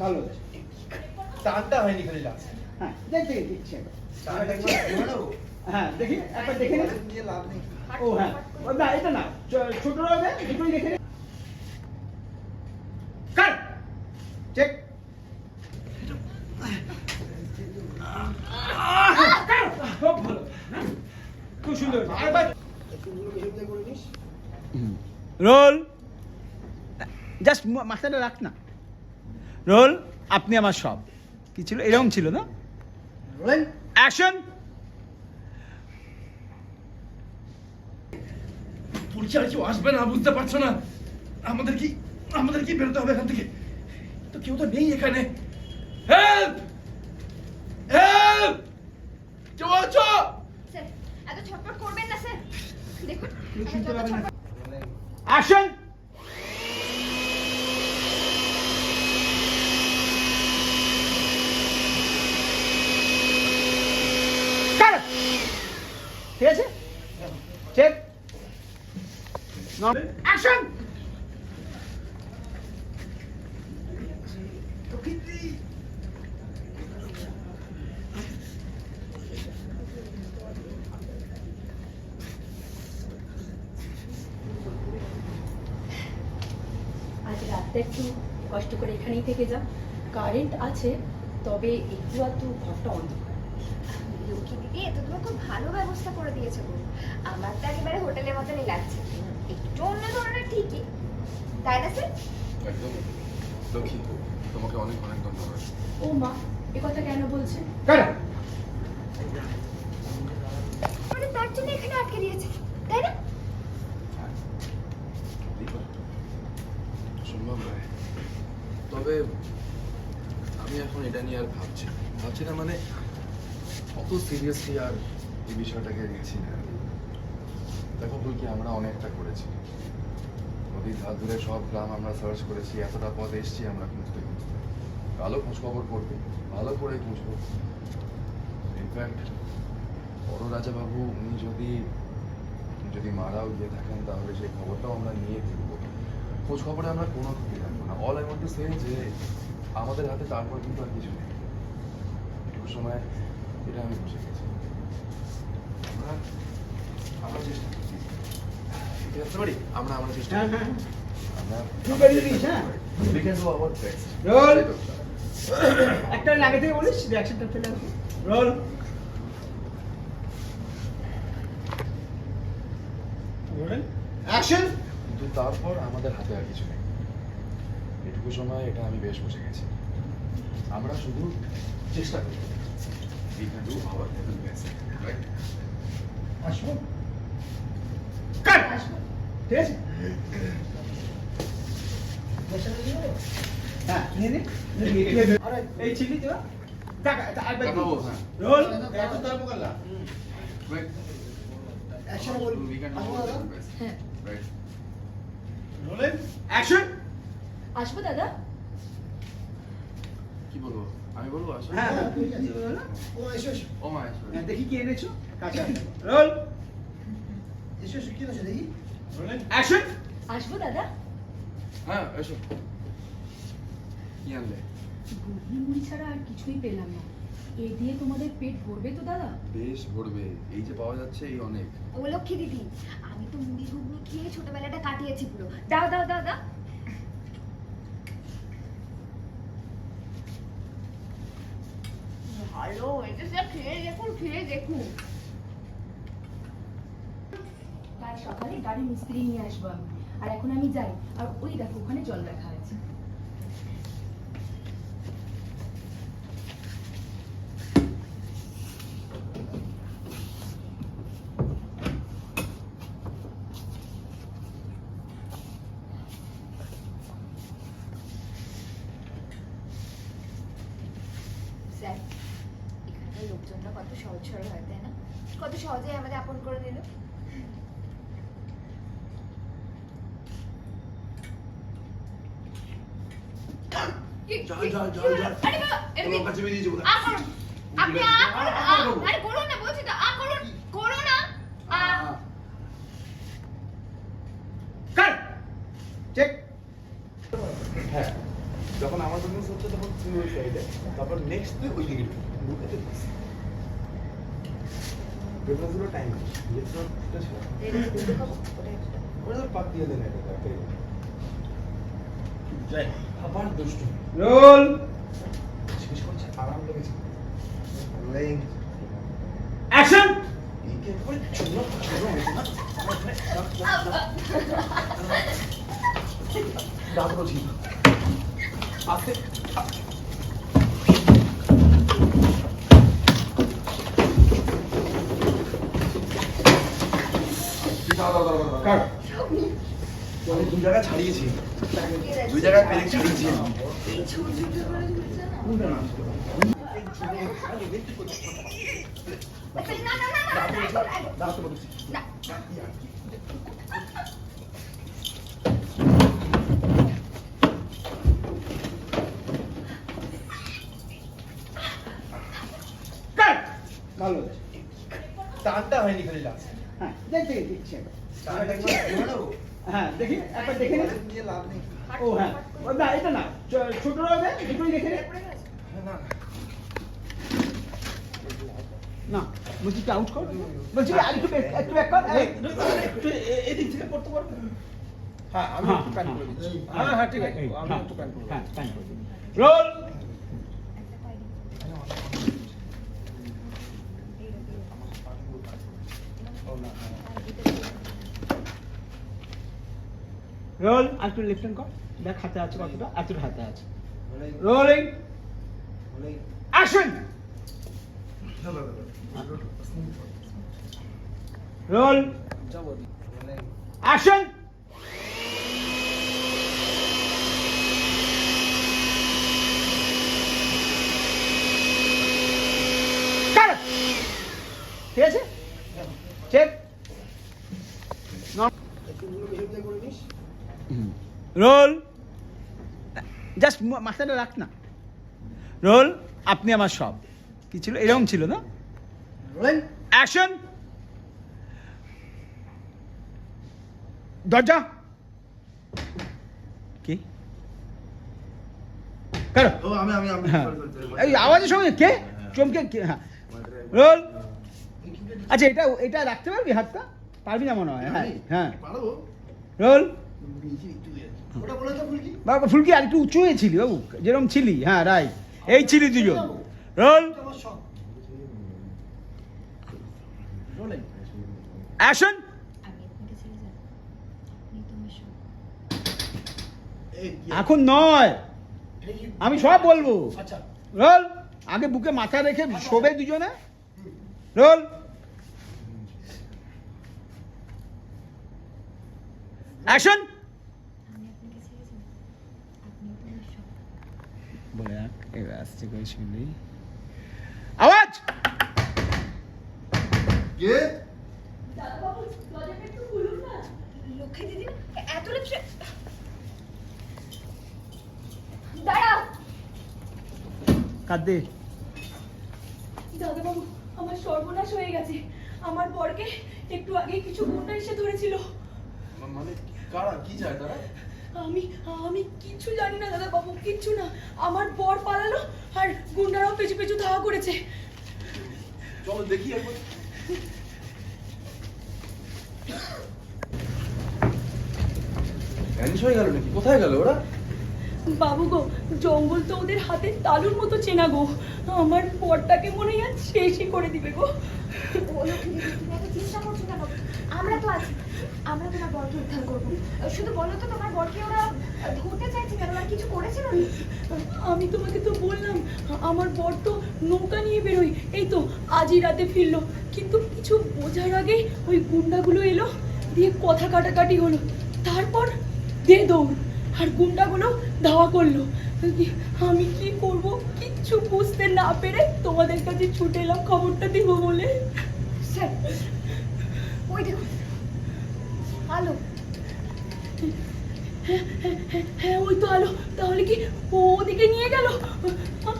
ভালো হয়েছে। টানটা হয়নি খালি লাস্ট হ্যাঁ দিচ্ছি হ্যাঁ দেখি একবার দেখে নে। লাভ নেই। ও হ্যাঁ। না এটা না ছোট রয়েছে দুটোই দেখে নে। চেক খুব সুন্দর আরেকবার। রোল। জাস্ট মাথাটা রাখ না। রোল আপনি আমার সব। কি ছিল? এরকম ছিল না? অ্যাকশন। পুলিশ আর কেউ আসবে না বুঝতে পারছ না? আমাদের কি আমাদের কি বেরোতে হবে এখান থেকে? তো কেউ তো নেই এখানে। হেল্প হেল্প কেউ আছো? স্যার এত ছটফট করবেন না স্যার। দেখুন অ্যাকশন। ঠিক আছে? Check action! আজ রাতটা একটু কষ্ট করে এখানেই থেকে যা কারেন্ট আছে, তবে একটু আধটু ঘরটা অন্ধকার। লক্ষ্মী দিদি এত তোমার খুব ভালো ব্যবস্থা করে দিয়েছে গো। আমার তো একেবারে হোটেলের মতনই লাগছে। একটু অন্য ধরনের ঠিকই। তাই না স্যার? একদম। লক্ষ্মী তোমাকে অনেক অনেক ধন্যবাদ। ও মা এ কথা কেন বলছেন কাটা মানে তার জন্য এখানে আটকে দিয়েছে তাই না? সম্ভব নয় তবে আমি এখন এটা নিয়ে আর ভাবছি। ভাবছি না মানে অত সিরিয়াসলি আর এই বিষয়টাকে নিচ্ছি না। দেখো ভুল কি, আমরা অনেকটা করেছি। নদীর ধার ধরে সব গ্রাম আমরা সার্চ করেছি, এতটা পথ এসেছি আমরা খুঁজতে খুঁজতে। ভালো খোঁজখবর করবে, ভালো করে খুঁজবো। ইনফ্যাক্ট বড় রাজাবাবু, উনি যদি যদি মারাও গিয়ে থাকেন, তাহলে সেই খবরটাও আমরা নিয়ে ফিরবো। খোঁজ খবরে আমরা কোনো ক্ষতি রাখব না। All I want to say যে, আমাদের হাতে তারপর কিন্তু আর কিছু নেই। এটুকু সময় এটা আমি বুঝে গেছি। আমরা আমরা চেষ্টা করছি। ঠিক আছে পারি আমরা আমরা চেষ্টা হ্যাঁ। হ্যাঁ, আমরা তুই বেরিয়ে দিস, হ্যাঁ? We can do our best. Roll. একটা আগে থেকে বলিস রিয়াকশনটা ফেলে রোল অ্যাকশন কিন্তু তারপর আমাদের হাতে আর কিছু নেই। এটুকু সময় এটা আমি বেশ বুঝে গেছি। আমরা শুধু চেষ্টা করি We can do our level best, right? আসব কাট ঠিক আছে হ্যাঁ নিয়ে নে এই চিলি তো দেখ হ্যাঁ। Roll? Action can do our level best, হ্যাঁ right? রোলেন অ্যাকশন আসব দাদা কি বলব আমি বলব আসলে হ্যাঁ হ্যাঁ তুই কি বলো। না ও মা আসবে হ্যাঁ, দেখি কি এনেছো। কাঁচা রোল। রোলেন। অ্যাকশন। আসব দাদা? হ্যাঁ এসো। কি আনলে? গুড়ি মুড়ি ছাড়া আর কিছুই পেলাম না। এ দিয়ে তোমাদের পেট ভরবে তো দাদা? বেশ ভরবে। এই যে পাওয়া যাচ্ছে এই অনেক। ও লক্ষ্মী দিদি আমি তো মুড়ি ঘুগনি খেয়ে ছোটবেলাটা কাটিয়েছি পুরো। দাও দাও দাও দাও। ভালো হয়েছে। সে খেয়ে দেখুন খেয়ে দেখুন। কাল সকালে গাড়ি মিস্ত্রি নিয়ে আসব আমি। আর এখন আমি যাই। আর ওই দেখো, ওখানে জল রাখা আছে স্যার লোকজনরা কত সহজ সরল হয় তাই না? কত সহজেই আমাদের আপন করে নিল। যখন আমার তখন তুই ওই সাইডে তারপর নেক্সট তুই ওই দিকে ঢুকে বিজনেস টাইম ওটা তো দিয়ে দেন এটা যাই আবার দুষ্টু রোল শেষ করছে আরাম লেগেছে লেগ অ্যাকশন এইকে একবার চুনো চুনো হয়েছে না দাঁতও ঠিক আস্তে কাট আমি দু জায়গায় ছাড়িয়েছি দুই জায়গায় পেরেক ছাড়িয়েছি না না না না, না একদম, না কাট ভালো হয়েছে টানটা হয়নি খালি লাগছে হ্যাঁ দেখতে দিচ্ছি একবার। টানটা একবার ঘুরে নেব হ্যাঁ দেখি একবার দেখে নে। লাভ নেই। ও হ্যাঁ। না এটা না ছোট রয়েছে দুটোই দেখে নে। না বলছি কি আউট কর। বলছি আর একটু একটু ব্যাক কর। একটু এদিক থেকে করতে পারব হ্যাঁ আমি হ্যাঁ, একটু প্যান করে হ্যাঁ, দিচ্ছি। হ্যাঁ, হ্যাঁ হ্যাঁ ঠিক আছে। আমি হ্যাঁ, একটু প্যান করে হ্যাঁ প্যান করে দিন রোল! রোল আর একটু লেফট কর। দেখ হাতে আছে কতটা? এতটা হাতে আছে। রোলিং অ্যাকশন রোল অ্যাকশন ঠিক আছে চেক রোল। জাস্ট মাথাটা রাখ না। রোল আপনি আমার সব। কি ছিল? এরকম ছিল না? অ্যাকশন। দরজা। কি? করো। ও আমি আমি আমি। হ্যাঁ। এই আওয়াজের সঙ্গে কে? চমকে কে? হ্যাঁ। রোল। আচ্ছা এটা এটা রাখতে পারবি হাতটা? পারবি না মনে হয় হ্যাঁ। হ্যাঁ। রোল। বাবা ফুলকি আর একটু উঁচু হয়ে ছিলি বাবু যেরকম ছিলি হ্যাঁ রাইট এই ছিলি দুজন রোল। অ্যাকশন। এখন নয়। আমি সব বলব। আচ্ছা। রোল আগে বুকে মাথা রেখে শোবে দুজনে। রোল। অ্যাকশন আমি আপনাকে ছেড়ে যাব আপনি তো আমার সব বলে রাখ এবার আসছে করে শুনলি আওয়াজ কে দাদাবাবু কাঁদে আমার সর্বনাশ হয়ে গেছে। আমার বরকে একটু আগে কিছু গুন্ডা এসে ধরেছিল। মানে কারা? কি চায় তারা? আমি আমি কিচ্ছু জানি না দাদা বাবু কিচ্ছু না। আমার বর পালালো আর গুন্ডারাও পেছু পেছু ধাওয়া করেছে। চলো দেখি একবার ভ্যানিশ হয়ে গেল নাকি? কোথায় গেল ওরা? বাবু গো জঙ্গল তো ওদের হাতে তালুর মতো চেনা গো। আমার পরটাকে মনে হয় শেষই করে দিবে গো। আমরা তো আছি। আমরা তোমার বরকে উদ্ধার করব। শুধু বলো তো তোমার বরকে ওরা ধরতে চাইছে কেন? আর কিছু করেছিল আমি তোমাকে তো বললাম আমার বর তো নৌকা নিয়ে বেরোই এই তো আজই রাতে ফিরলো। কিন্তু কিছু বোঝার আগে ওই গুন্ডাগুলো এলো দিয়ে কথা কাটাকাটি হলো। তারপর দে দৌড় আর গুন্ডাগুলো ধাওয়া করল। আমি কি করব? কিচ্ছু বুঝতে না পেরে তোমাদের কাছে ছুটে এলাম খবরটা দিব বলে। স্যার ওই দেখো আলো। হ্যাঁ ওই তো আলো। তাহলে কি ও ওদিকে নিয়ে গেল?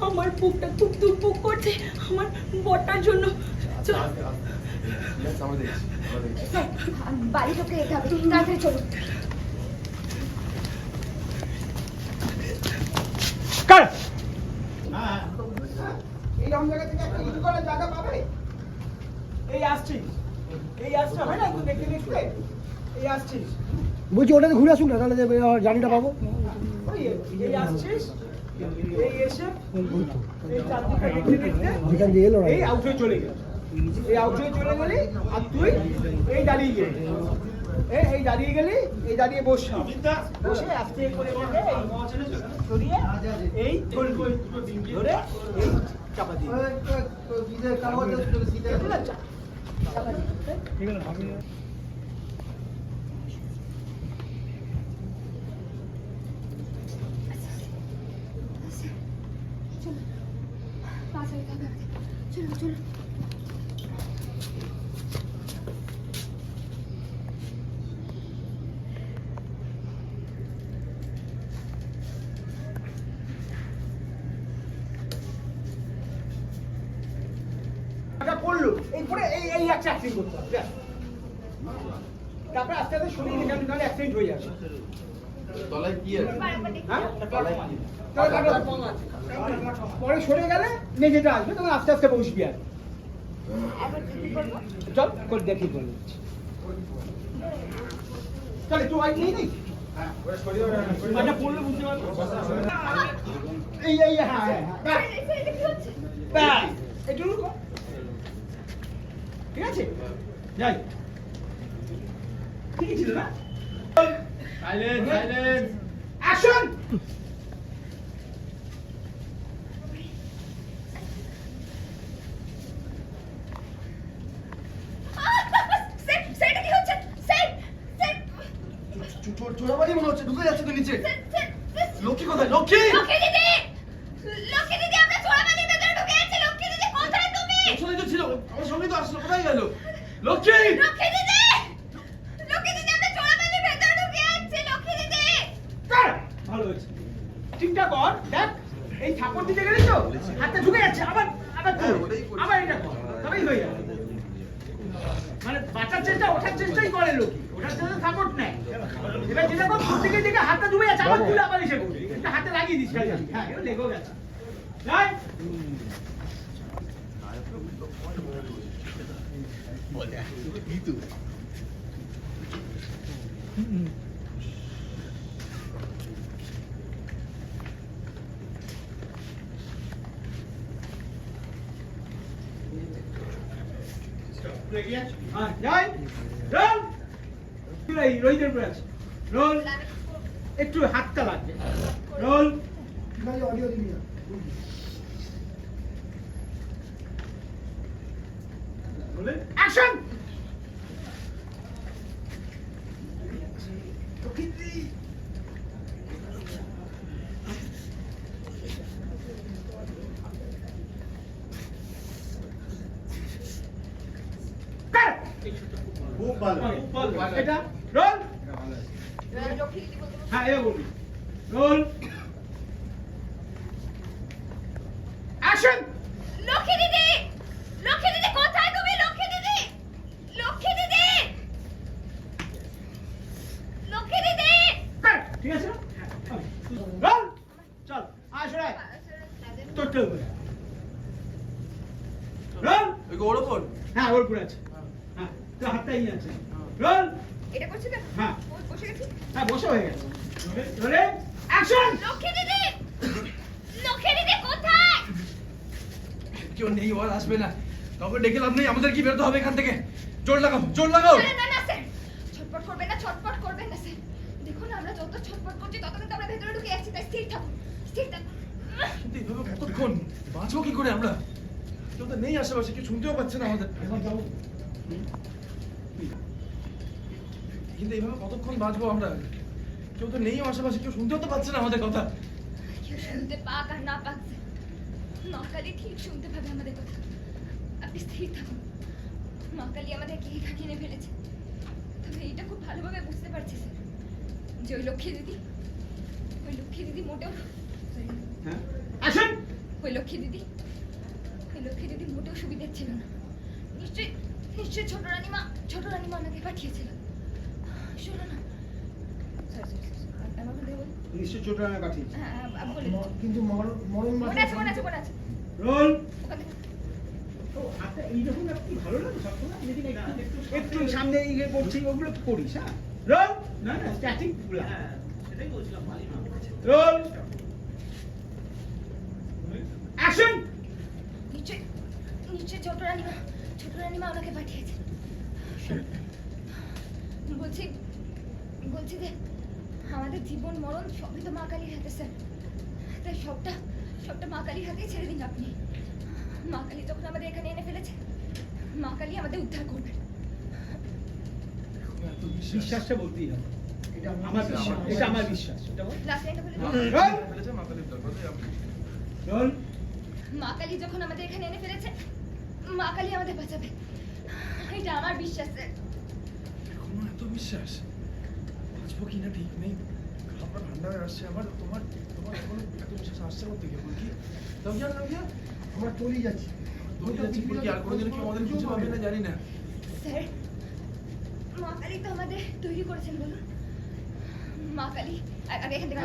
আমার বুকটা খুব দুপুক করছে আমার বটার জন্য। আমরা দেখছি স্যার বাড়ি ঢুকে যেতে হবে তাড়াতাড়ি চলুন। বলছি ওটাতে ঘুরে আসুন না তাহলে যে জার্নিটা পাবো এই যেখান দিয়ে এলো আউট চলে গেল এই আউট চলে গেলি আর তুই এই দাঁড়িয়ে গেলি এই এই দাঁড়িয়ে গেলি এই দাঁড়িয়ে বসলি বসে আস্তে করে করে সরিয়ে এই গোল গোল ধরে এই চাপা দিয়ে চলো পাঁচ হাজার টাকা আছে। চলো চলো টাকা পড়ল এই পরে এই এই একটা অ্যাক্সিডেন্ট করতে হবে। তারপরে আস্তে আস্তে নিয়ে যাবে নাহলে অ্যাক্সিডেন্ট হয়ে যাবে তলায় কি আছে হ্যাঁ তলায় কি। পরে সরে গেলে মেঝেটা আসবে তখন আস্তে আস্তে বসবি আর চল করে দেখি দিচ্ছি চল একটু ওয়াইট নেই? নেই এই এই হ্যাঁ হ্যাঁ হ্যাঁ একটু ঠিক আছে? যাই। ঠিক ছিল না? Silent silent action sir sir এটা কি হচ্ছে স্যার স্যার চোরাবাড়ি মনে হচ্ছে ঢুকে যাচ্ছে তো নিচে স্যার স্যার লক্ষ্মী কোথায় লক্ষ্মী লক্ষ্মী দিদি লক্ষ্মী দিদি আমরা চোরাবালির ভেতরে ঢুকে যাচ্ছি লক্ষ্মী দিদি কোথায় তুমি ওখানে তো ছিল আমার সঙ্গে তো আসলো কোথায় গেল? লক্ষ্মী! লক্ষ্মী দিদি! লক্ষ্মী দিদি আমরা চোরাবালির ভেতরে ঢুকে যাচ্ছি লক্ষ্মী দিদি! কর ভালো হয়েছে। ঠিকঠাক কর দেখ এই থাপড় দিতে গেলি তো? হাতটা ঢুকে যাচ্ছে আবার আবার। আবার এটা কর তবেই হয়ে যাবে। মানে বাঁচার চেষ্টা ওঠার চেষ্টাই করে লোক ওঠার চেষ্টা সাপোর্ট নেয়। এবার যেটা কর ঘুরতে গিয়ে দেখে হাতটা ডুবে যাচ্ছে আবার তুলে আবার এসে হাতে লাগিয়ে দিস হ্যাঁ লেগেও গেছে। যাই হ্যাঁ যাই রোল এই রোহিতের উপরে আছে রোল একটু হাতটা লাগবে রোল অডিও দিবি না অ্যাকশন খুব ভালো এটা রোল? হ্যাঁ এবার বলবি রোল? অ্যাকশন লক্ষ্মী দিদি! লক্ষ্মী দিদি কোথায় তুমি লক্ষ্মী দিদি? লক্ষ্মী দিদি! লক্ষ্মী দিদি! ঠিক আছে? রোল? চল আয় সরে আয়। তোরটা উপরে রোল? ওই হ্যাঁ ওর উপরে আছে। তোর হাতটা এই আছে। রোল। এটা করছি তো হ্যাঁ। বসে গেছি? হ্যাঁ বসে হয়ে গেছে। ধরে অ্যাকশন! লক্ষ্মী দিদি! লক্ষ্মী দিদি কোথায়? কেউ নেই ও আর আসবে না। কাউকে ডেকে লাভ নেই আমাদের কি বেরোতে হবে এখান থেকে? জোর লাগাও জোর লাগাও! না না না স্যার। ছটপট করবেন না ছটপট করবেন না স্যার। দেখুন আমরা যত ছটপট করছি তত কিন্তু আমরা ভেতরে ঢুকে যাচ্ছি তাই স্থির থাকুন স্থির থাকুন। কিন্তু কতক্ষণ? বাঁচবো কি করে আমরা? কেউ তো নেই আশেপাশে কেউ শুনতেও পাচ্ছে না আমাদের। কিন্তু এইভাবে কতক্ষণ বাঁচবো আমরা? কেউ তো নেই আশেপাশে কেউ শুনতেও তো পাচ্ছে না আমাদের কথা। কেউ শুনতে পাক আর না পাক মা কালী ঠিক শুনতে পাবে আমাদের কথা। আপনি স্থির থাকুন। মা কালী আমাদেরকে এখানে এনে ফেলেছে? তবে এইটা খুব ভালোভাবে বুঝতে পারছি স্যার। যে ওই লক্ষ্মী দিদি ওই লক্ষ্মী দিদি মোটেও হ্যাঁ? ওই লক্ষ্মী দিদি ওই লক্ষ্মী দিদি মোটেও সুবিধের ছিল না। নিশ্চয়ই নিশ্চয়ই ছোট রানীমা ছোট রানীমা আমাকে পাঠিয়েছিল শোনো না Sorry, sorry, sorry. আমার কথা বল নিশ্চয় ছোট আমি পাঠিয়েছি। হ্যাঁ হ্যাঁ। কিন্তু মরণ মরণ আছে আছে আছে। রোল! হাতটা এইরকম একটু ভালো লাগে সবসময় একটু সামনে ইয়ে করছি ওগুলো করিস হ্যাঁ? রোল! না না স্ট্যাটিক হ্যাঁ সেটাই বলছিলাম রোল! অ্যাকশন! নিশ্চয় নিশ্চয় ছোট রানীমা ছোট রানীমা ওনাকে পাঠিয়েছে বলছি বলছি যে আমাদের জীবন মরণ সবই তো মা কালীর হাতে স্যার। তাই সবটা সবটা মা কালীর হাতেই ছেড়ে দিন আপনি। মা কালী যখন আমাদের এখানে এনে ফেলেছে মা কালী আমাদের উদ্ধার বিশ্বাস। বিশ্বাসটা বলতেই হবে। এটা আমার বিশ্বাস। এটা আমার বিশ্বাস। বলে। মা কালী যখন আমাদের এখানে এনে ফেলেছে মা কালী আমাদের বাঁচাবে। এটা আমার বিশ্বাস স্যার। এখনও এত বিশ্বাস? বাঁচবো কিনা ঠিক নেই। খাবার ঠান্ডা হয়ে আসছে আমার তোমার তোমার এখনও এত বিশ্বাস আসছে কোথা থেকে ফুলকি রবিয়া রবিয়া আমরা চলেই যাচ্ছি। তুমি যাচ্ছি আর কোনোদিন কেউ আমাদের খুঁজে পাবে না জানি না। স্যার মা কালী তো আমাদের তৈরি করেছেন বলুন। মা কালী আগে এখান থেকে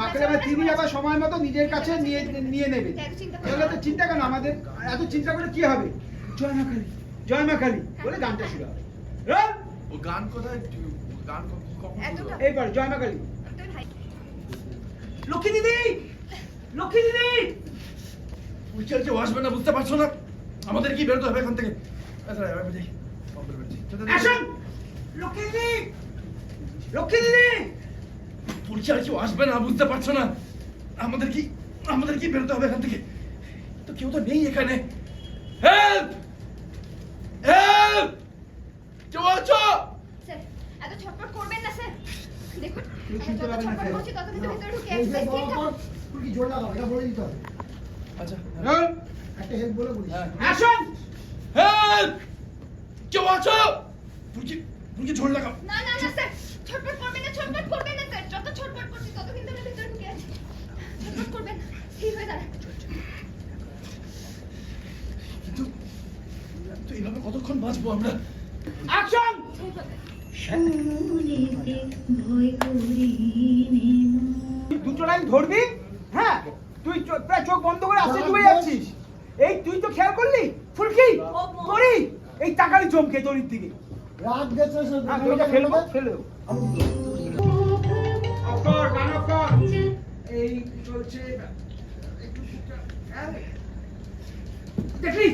মা কালী তিনি আবার সময় মতো নিজের কাছে নিয়ে নিয়ে নেবে। এত চিন্তা করো এগুলো তো চিন্তা কেন আমাদের? এত চিন্তা করে কি হবে? জয় মা কালী জয় মা কালী বলে গানটা শুরু হবে। রোল ও গান কোথায়? গান এইবার জয় মা কালী লক্ষ্মী দিদি! লক্ষ্মী দিদি! কেউ আসবে না বুঝতে পারছ না? আমাদের কি বেরোতে হবে এখান থেকে? এবার যাই কম্পেল বেরোচ্ছি অ্যাকশন লক্ষ্মী দিদি! লক্ষ্মী দিদি! ফুলকি কেউ আসবে না বুঝতে পারছ না? আমাদের কি আমাদের কি বেরোতে হবে এখান থেকে? তো কেউ তো নেই এখানে। হেল্প হেল্প কেউ আছো স্যার এত ছটফট করবেন না স্যার দেখুন কেউ আমরা শুনতে যত পাবে না, ছটফট স্যার। করছি তত কিন্তু ভেতরে ঢুকে এই আসছে যে স্থির থাকুন। তুই কি জোর লাগাও এটা বলে দিতে হবে। আচ্ছা রোল একটা হেল্প বলে বলিস। হ্যাঁ। অ্যাকশন হেল্প কেউ আছো? ফুলকি ফুলকি ঝোল লাগাও। না না না স্যার ছটফট করবেন না ছটফট করবেন না স্যার। যত ছটফট করছি তত কিন্তু আমরা ভেতরে ঢুকে আছি। ছটফট করবেন না। স্থির হয়ে দাঁড়ান কিন্তু এইভাবে কতক্ষণ বাঁচবো আমরা? অ্যাকশন দুটো লাইন ধরবি? হ্যাঁ? তুই প্রায় চোখ বন্ধ করে আসতে ডুবে যাচ্ছিস। এই তুই তো খেয়াল করলি? ফুলকি করি এই টাকারই চমকে তোর দিকে। রাত গেছে সে হ্যাঁ ফেলে দেবো অফকর গান অফকর এই চলছে একটু হ্যাঁ। দেখলি?